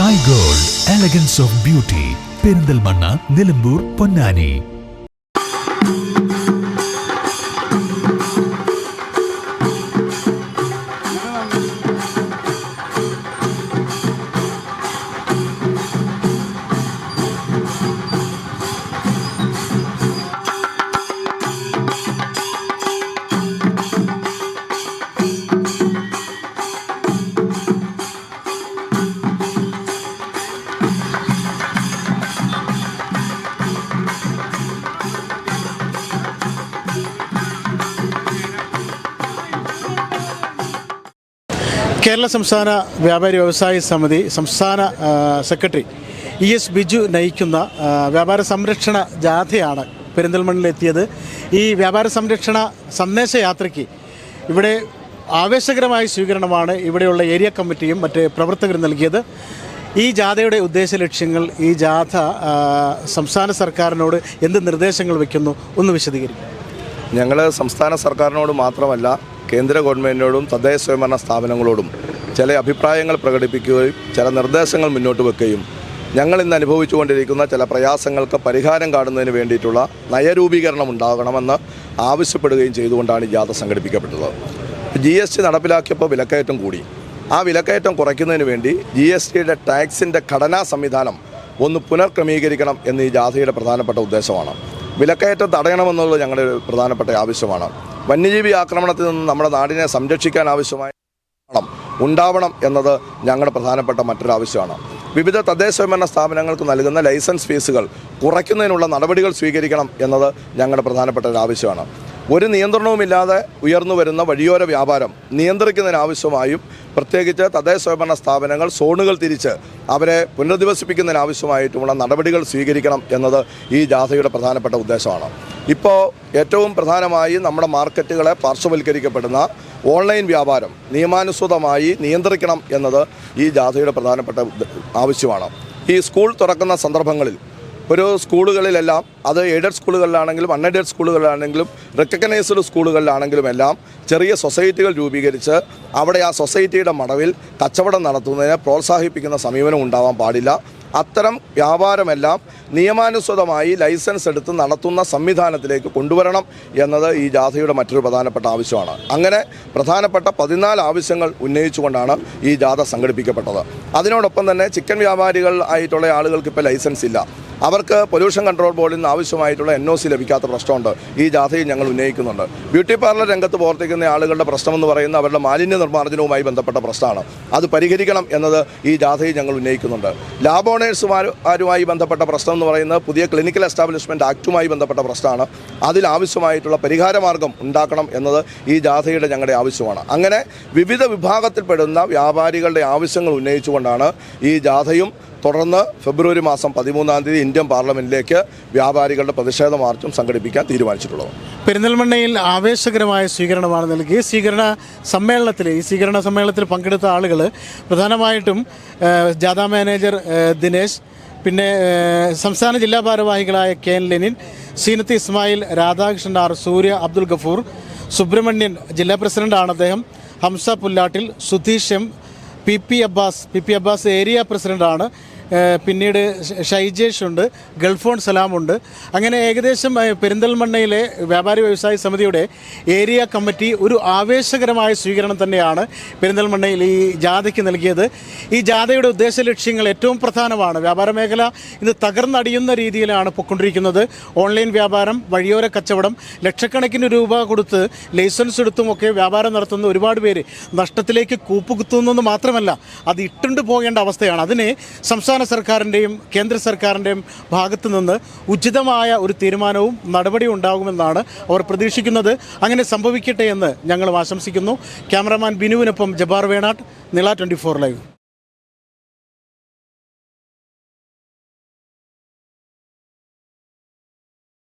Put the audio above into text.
Sky gold elegance of beauty Perinthalmanna Nilambur Ponnani. Kerala സംസ്ഥാന വ്യാപാരി വ്യവസായ സമിതി സംസ്ഥാന സെക്രട്ടറി ഇ എസ് ബിജു നയിക്കുന്ന വ്യാപാര സംരക്ഷണ ജാഥയാണ് പെരിന്തൽമണ്ണിലെത്തിയത് ഈ വ്യാപാര സംരക്ഷണ സന്ദേശയാത്രയ്ക്ക് ഇവിടെ ആവേശകരമായ സ്വീകരണമാണ് ഇവിടെയുള്ള ഏരിയ കമ്മിറ്റിയും മറ്റ് പ്രവർത്തകരും നൽകിയത്. ഈ ജാഥയുടെ ഉദ്ദേശ ലക്ഷ്യങ്ങൾ ഈ ജാഥ സംസ്ഥാന സർക്കാരിനോട് എന്ത് നിർദ്ദേശങ്ങൾ വയ്ക്കുന്നു ഒന്ന് വിശദീകരിക്കും. ഞങ്ങൾ സംസ്ഥാന സർക്കാരിനോട് മാത്രമല്ല കേന്ദ്ര ഗവൺമെന്റിനോടും തദ്ദേശ സ്വയംഭരണ സ്ഥാപനങ്ങളോടും ചില അഭിപ്രായങ്ങൾ പ്രകടിപ്പിക്കുകയും ചില നിർദ്ദേശങ്ങൾ മുന്നോട്ട് വെക്കുകയും ഞങ്ങൾ ഇന്ന് അനുഭവിച്ചുകൊണ്ടിരിക്കുന്ന ചില പ്രയാസങ്ങൾക്ക് പരിഹാരം കാണുന്നതിന് വേണ്ടിയിട്ടുള്ള നയരൂപീകരണം ഉണ്ടാകണമെന്ന് ആവശ്യപ്പെടുകയും ചെയ്തുകൊണ്ടാണ് ഈ ജാഥ സംഘടിപ്പിക്കപ്പെട്ടത്. ജി എസ് ടി നടപ്പിലാക്കിയപ്പോൾ വിലക്കയറ്റം കൂടി. ആ വിലക്കയറ്റം കുറയ്ക്കുന്നതിന് വേണ്ടി ജി എസ് ടിയുടെ ടാക്സിന്റെ ഘടനാ സംവിധാനം ഒന്ന് പുനർക്രമീകരിക്കണം എന്ന് ഈ ജാഥയുടെ പ്രധാനപ്പെട്ട ഉദ്ദേശമാണ്. വിലക്കയറ്റം തടയണമെന്നുള്ളത് ഞങ്ങളുടെ ഒരു പ്രധാനപ്പെട്ട ആവശ്യമാണ്. വന്യജീവി ആക്രമണത്തിൽ നിന്ന് നമ്മുടെ നാടിനെ സംരക്ഷിക്കാൻ ആവശ്യമായ ഉണ്ടാവണം എന്നത് ഞങ്ങളുടെ പ്രധാനപ്പെട്ട മറ്റൊരു ആവശ്യമാണ്. വിവിധ തദ്ദേശ സ്വയംഭരണ സ്ഥാപനങ്ങൾക്ക് നൽകുന്ന ലൈസൻസ് ഫീസുകൾ കുറയ്ക്കുന്നതിനുള്ള നടപടികൾ സ്വീകരിക്കണം എന്നത് ഞങ്ങളുടെ പ്രധാനപ്പെട്ട ഒരു ആവശ്യമാണ്. ഒരു നിയന്ത്രണവുമില്ലാതെ ഉയർന്നു വരുന്ന വഴിയോര വ്യാപാരം നിയന്ത്രിക്കുന്നതിനാവശ്യമായും പ്രത്യേകിച്ച് തദ്ദേശ സ്വയംഭരണ സ്ഥാപനങ്ങൾ സോണുകൾ തിരിച്ച് അവരെ പുനരധിവസിപ്പിക്കുന്നതിനാവശ്യമായിട്ടുമുള്ള നടപടികൾ സ്വീകരിക്കണം എന്നത് ഈ ജാഥയുടെ പ്രധാനപ്പെട്ട ഉദ്ദേശമാണ്. ഇപ്പോൾ ഏറ്റവും പ്രധാനമായി നമ്മുടെ മാർക്കറ്റുകളെ പാർശ്വവൽക്കരിക്കപ്പെടുന്ന ഓൺലൈൻ വ്യാപാരം നിയമാനുസൃതമായി നിയന്ത്രിക്കണം എന്നത് ഈ ജാഥയുടെ പ്രധാനപ്പെട്ട ആവശ്യമാണ്. ഈ സ്കൂൾ തുറക്കുന്ന സന്ദർഭങ്ങളിൽ ഒരു സ്കൂളുകളിലെല്ലാം അത് എയ്ഡഡ് സ്കൂളുകളിലാണെങ്കിലും അൺഎയ്ഡഡ് സ്കൂളുകളിലാണെങ്കിലും റെക്കഗ്നൈസ്ഡ് സ്കൂളുകളിലാണെങ്കിലും എല്ലാം ചെറിയ സൊസൈറ്റികൾ രൂപീകരിച്ച് അവിടെ ആ സൊസൈറ്റിയുടെ മടവിൽ കച്ചവടം നടത്തുന്നതിനെ പ്രോത്സാഹിപ്പിക്കുന്ന സമീപനം ഉണ്ടാവാൻ പാടില്ല. അത്തരം വ്യാപാരമെല്ലാം നിയമാനുസൃതമായി ലൈസൻസ് എടുത്ത് നടത്തുന്ന സംവിധാനത്തിലേക്ക് കൊണ്ടുവരണം എന്നത് ഈ ജാഥയുടെ മറ്റൊരു പ്രധാനപ്പെട്ട ആവശ്യമാണ്. അങ്ങനെ പ്രധാനപ്പെട്ട പതിനാല് ആവശ്യങ്ങൾ ഉന്നയിച്ചുകൊണ്ടാണ് ഈ ജാഥ സംഘടിപ്പിക്കപ്പെട്ടത്. അതിനോടൊപ്പം തന്നെ ചിക്കൻ വ്യാപാരികൾ ആയിട്ടുള്ള ആളുകൾക്ക് ഇപ്പോൾ ലൈസൻസ് ഇല്ല. അവർക്ക് പൊല്യൂഷൻ കൺട്രോൾ ബോർഡിൽ നിന്ന് ആവശ്യമായിട്ടുള്ള എൻ ഒ സി ലഭിക്കാത്ത പ്രശ്നമുണ്ട്. ഈ ജാഥയിൽ ഞങ്ങൾ ഉന്നയിക്കുന്നുണ്ട്. ബ്യൂട്ടി പാർലർ രംഗത്ത് പ്രവർത്തിക്കുന്ന ആളുകളുടെ പ്രശ്നമെന്ന് പറയുന്ന അവരുടെ മാലിന്യ നിർമ്മാർജനവുമായി ബന്ധപ്പെട്ട പ്രശ്നമാണ്. അത് പരിഹരിക്കണം എന്നത് ഈ ജാഥയിൽ ഞങ്ങൾ ഉന്നയിക്കുന്നുണ്ട്. ലാബ് ഓണേഴ്സുമാരുമായി ബന്ധപ്പെട്ട പ്രശ്നം എന്ന് പറയുന്നത് പുതിയ ക്ലിനിക്കൽ എസ്റ്റാബ്ലിഷ്മെന്റ് ആക്റ്റുമായി ബന്ധപ്പെട്ട പ്രശ്നമാണ്. അതിൽ ആവശ്യമായിട്ടുള്ള പരിഹാരമാർഗം ഉണ്ടാക്കണം എന്നത് ഈ ജാഥയുടെ ഞങ്ങളുടെ ആവശ്യമാണ്. അങ്ങനെ വിവിധ വിഭാഗത്തിൽപ്പെടുന്ന വ്യാപാരികളുടെ ആവശ്യങ്ങൾ ഉന്നയിച്ചുകൊണ്ടാണ് ഈ ജാഥയും തുടർന്ന് ഫെബ്രുവരി മാസം പതിമൂന്നാം തീയതി ഇന്ത്യൻ പാർലമെന്റിലേക്ക് വ്യാപാരികളുടെ പ്രതിഷേധ മാർച്ചും സംഘടിപ്പിക്കാൻ തീരുമാനിച്ചിട്ടുള്ളത്. പെരിന്തൽമണ്ണയിൽ ആവേശകരമായ സ്വീകരണമാണ് നൽകി. സ്വീകരണ സമ്മേളനത്തിൽ ഈ സ്വീകരണ സമ്മേളനത്തിൽ പങ്കെടുത്ത ആളുകൾ പ്രധാനമായിട്ടും ജാഥ മാനേജർ ദിനേശ് പിന്നെ സംസ്ഥാന ജില്ലാ ഭാരവാഹികളായ K N Lenin Zeenath Ismail Radhakrishnan R Surya Abdul Gafoor Subramanian ജില്ലാ പ്രസിഡന്റാണ് അദ്ദേഹം Hamsa Pullattil Sudheesh M P P Abbas. P P Abbas area പ്രസിഡന്റാണ്. പിന്നീട് ഷൈജേഷ് ഉണ്ട് ഗൾഫോൺ സലാമുണ്ട്. അങ്ങനെ ഏകദേശം പെരിന്തൽമണ്ണയിലെ വ്യാപാരി വ്യവസായ സമിതിയുടെ ഏരിയ കമ്മിറ്റി ഒരു ആവേശകരമായ സ്വീകരണം തന്നെയാണ് പെരിന്തൽമണ്ണയിൽ ഈ ജാഥയ്ക്ക് നൽകിയത്. ഈ ജാഥയുടെ ഉദ്ദേശ ലക്ഷ്യങ്ങൾ ഏറ്റവും പ്രധാനമാണ്. വ്യാപാര മേഖല ഇന്ന് തകർന്നടിയുന്ന രീതിയിലാണ് പൊയ്ക്കൊണ്ടിരിക്കുന്നത് ഓൺലൈൻ വ്യാപാരം വഴിയോര കച്ചവടം ലക്ഷക്കണക്കിന് രൂപ കൊടുത്ത് ലൈസൻസ് എടുത്തുമൊക്കെ വ്യാപാരം നടത്തുന്ന ഒരുപാട് പേര് നഷ്ടത്തിലേക്ക് കൂപ്പുകുത്തുന്നെന്ന് മാത്രമല്ല അത് ഇട്ടുണ്ട് പോകേണ്ട അവസ്ഥയാണ്. അതിനെ സംസ്ഥാന സർക്കാരിന്റെയും കേന്ദ്ര സർക്കാരിന്റെയും ഭാഗത്തു നിന്ന് ഉചിതമായ ഒരു തീരുമാനവും നടപടിയും ഉണ്ടാകുമെന്നാണ് അവർ പ്രതീക്ഷിക്കുന്നത്. അങ്ങനെ സംഭവിക്കട്ടെ എന്ന് ഞങ്ങൾ ആശംസിക്കുന്നു. Cameraman ബിനുവിനൊപ്പം Jabbar Venatt Nila twenty four live.